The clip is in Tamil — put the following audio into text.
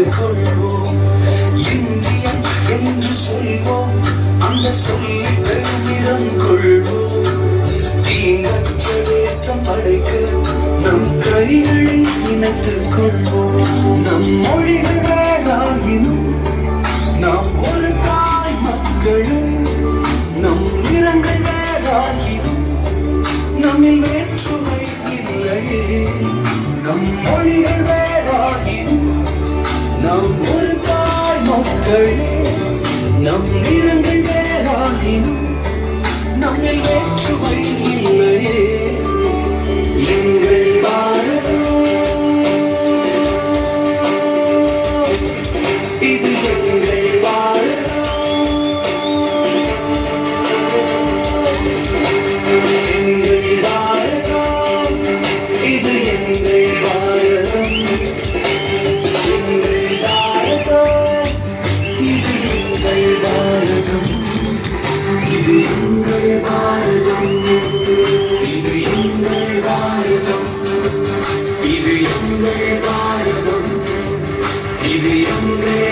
சேர்த்து கொள்வோம் இந்தியம் என்று சொல்வோம் அந்த சொல்லி பெருமிதம் கொள்வோம் தீங்கற்ற தேசம் படைக்க நம் கைகளை இணைத்துக் கொள்வோம் நம் மொழிகள் வேறாயினும் நாம் ஒரு தாய் மக்களும் நம் நிறங்கள் வேறாயினும் நம்மில் வேற்றுமை இல்லையே நம் மொழிகள் நாம் ஒரு தாய் மக்கள் நம் நிறங்கள் வேறாகினும் நம்மில் வேற்றுமை Yeah.